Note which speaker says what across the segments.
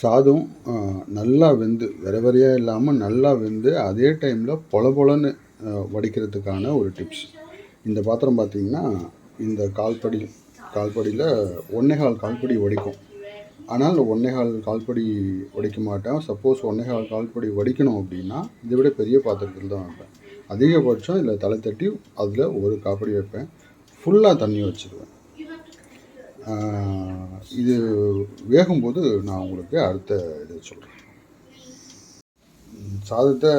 Speaker 1: சாதம் நல்லா வெந்து வெற விரையா இல்லாமல் நல்லா வெந்து அதே டைமில் பொல பொலன்னு வடிக்கிறதுக்கான ஒரு டிப்ஸ் இந்த பாத்திரம் பார்த்தீங்கன்னா இந்த கால்படி கால்படியில் ஒன்றே கால் கால்படி வடிக்கும். ஆனால் ஒன்றே கால் கால்படி வடிக்க மாட்டேன். சப்போஸ் ஒன்றே கால் கால்படி வடிக்கணும் அப்படின்னா இதை விட பெரிய பாத்திரத்தில் தான் வைப்பேன். அதிகபட்சம் இதில் தலை தட்டி அதில் ஒரு காப்படி வைப்பேன். ஃபுல்லாக தண்ணி வச்சுருவேன். இது வேகும்போது நான் உங்களுக்கு அடுத்த இது சொல்கிறேன் சாதத்தை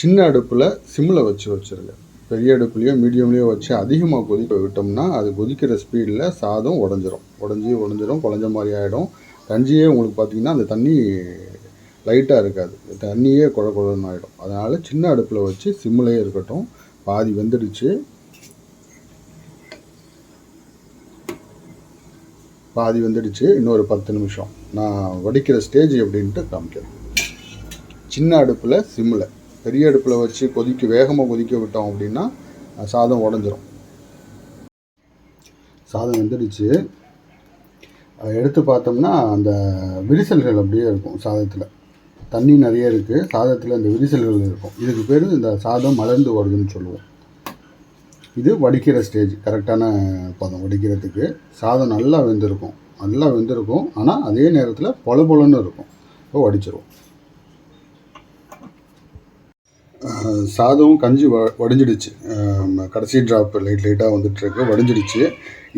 Speaker 1: சின்ன அடுப்பில் சிம்மில் வச்சு வச்சுருங்க. பெரிய அடுப்புலையோ மீடியம்லேயோ வச்சு அதிகமாக கொதிக்க விட்டோம்னா அது கொதிக்கிற ஸ்பீடில் சாதம் உடஞ்சிரும். உடஞ்சி உடஞ்சிரும் குழஞ்ச மாதிரி ஆகிடும் கஞ்சியே உங்களுக்கு பார்த்தீங்கன்னா அந்த தண்ணி லைட்டாக இருக்காது. தண்ணியே குழ குழன்னு ஆகிடும் அதனால் சின்ன அடுப்பில் வச்சு சிம்மிலேயே இருக்கட்டும். பாதி வெந்துடுச்சு. பாதி வந்துடுச்சு இன்னொரு பத்து நிமிஷம். நான் வடிக்கிற ஸ்டேஜ் எப்படின்ட்டு காமிக்கிறேன். சின்ன அடுப்பில் சிம்மில் பெரிய அடுப்பில் வச்சு கொதிக்க வேகமாக கொதிக்க விட்டோம் அப்படின்னா சாதம் உடஞ்சிரும். சாதம் வெந்துடுச்சு. எடுத்து பார்த்தோம்னா அந்த விரிசல்கள் அப்படியே இருக்கும் சாதத்தில். தண்ணி நிறைய இருக்குது சாதத்தில் அந்த விரிசல்கள் இருக்கும். இதுக்கு பேர் இந்த சாதம் மலர்ந்து வருதுன்னு சொல்லுவோம். இது வடிக்கிற ஸ்டேஜ் கரெக்டான பதம் வடிக்கிறதுக்கு. சாதம் நல்லா வெந்திருக்கும். நல்லா வெந்திருக்கும். ஆனால் அதே நேரத்தில் பொல பொலன்னு இருக்கும். இப்போ வடிச்சிருவோம். சாதம் கஞ்சி வ வடிஞ்சிடுச்சு. கடைசி ட்ராப் லைட் லைட்டாக வந்துட்டுருக்கு. வடிஞ்சிடுச்சு.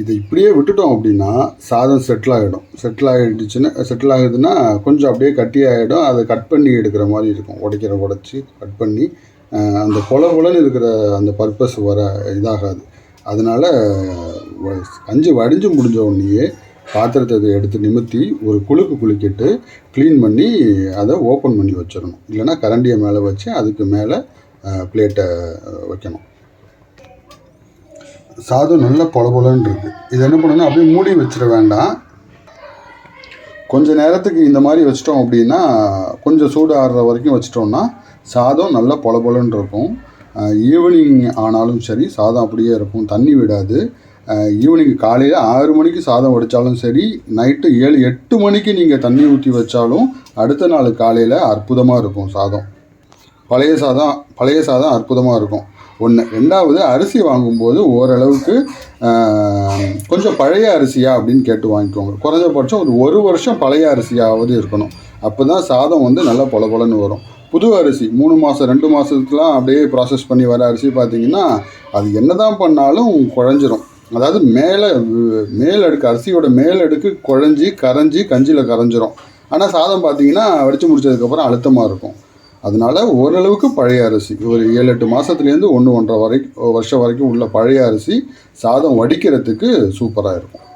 Speaker 1: இதை இப்படியே விட்டுட்டோம் அப்படின்னா சாதம் செட்டில் ஆகிடும் செட்டில் ஆகிடுச்சுன்னா செட்டில் ஆகுதுன்னா கொஞ்சம் அப்படியே கட்டி ஆகிடும் அதை கட் பண்ணி எடுக்கிற மாதிரி இருக்கும். உடைக்கிற உடச்சி கட் பண்ணி அந்த பொல பொலன்னு இருக்கிற அந்த பர்பஸ் வர இதாகாது. அதனால் கஞ்சி வடிஞ்சு முடிஞ்ச உடனேயே பாத்திரத்தை இதை எடுத்து நிமித்தி ஒரு குலுக்கு குலுக்கிட்டு க்ளீன் பண்ணி அதை ஓப்பன் பண்ணி வச்சிடணும். இல்லைன்னா கரண்டியை மேலே வச்சு அதுக்கு மேலே பிளேட்டை வைக்கணும். சாதம் நல்லா பொல பொலன்னு இருக்குது இது என்ன பண்ணணும் அப்படியே மூடி வச்சிட வேண்டாம். கொஞ்ச நேரத்துக்கு இந்த மாதிரி வச்சிட்டோம் அப்படின்னா கொஞ்சம் சூடு ஆடுற வரைக்கும் வச்சிட்டோம்னா சாதம் நல்லா பொல பொலன்னு இருக்கும் ஈவினிங் ஆனாலும் சரி சாதம் அப்படியே இருக்கும். தண்ணி விடாது. ஈவினிங் காலையில் ஆறு மணிக்கு சாதம் வடித்தாலும் சரி நைட்டு ஏழு எட்டு மணிக்கு நீங்கள் தண்ணி ஊற்றி வச்சாலும் அடுத்த நாள் காலையில் அற்புதமாக இருக்கும் சாதம். பழைய சாதம் பழைய சாதம் அற்புதமாக இருக்கும். ஒன்று ரெண்டாவது அரிசி வாங்கும்போது ஓரளவுக்கு கொஞ்சம் பழைய அரிசியா அப்படின்னு கேட்டு வாங்கிக்கோங்க. குறைஞ்சபட்சம் ஒரு ஒரு வருஷம் பழைய அரிசியாவது இருக்கணும். அப்போ தான் சாதம் வந்து நல்லா பொல பொலன்னு வரும். புது அரிசி மூணு மாதம் ரெண்டு மாதத்துக்குலாம் அப்படியே ப்ராசஸ் பண்ணி வர அரிசி பார்த்தீங்கன்னா அது என்ன தான் பண்ணாலும் குழஞ்சிரும். அதாவது மேலே மேல் அடுக்கு அரிசியோட மேல் அடுக்கு குழஞ்சி கரைஞ்சி கஞ்சியில் கரைஞ்சிரும். ஆனால் சாதம் பார்த்தீங்கன்னா வடித்து முடிச்சதுக்கப்புறம் அழுத்தமாக இருக்கும். அதனால ஓரளவுக்கு பழைய அரிசி. ஒரு ஏழு எட்டு மாதத்துலேருந்து ஒன்று ஒன்றரை வரைக்கும் வருஷம் வரைக்கும் உள்ள பழைய அரிசி சாதம் வடிக்கிறதுக்கு சூப்பராக இருக்கும்.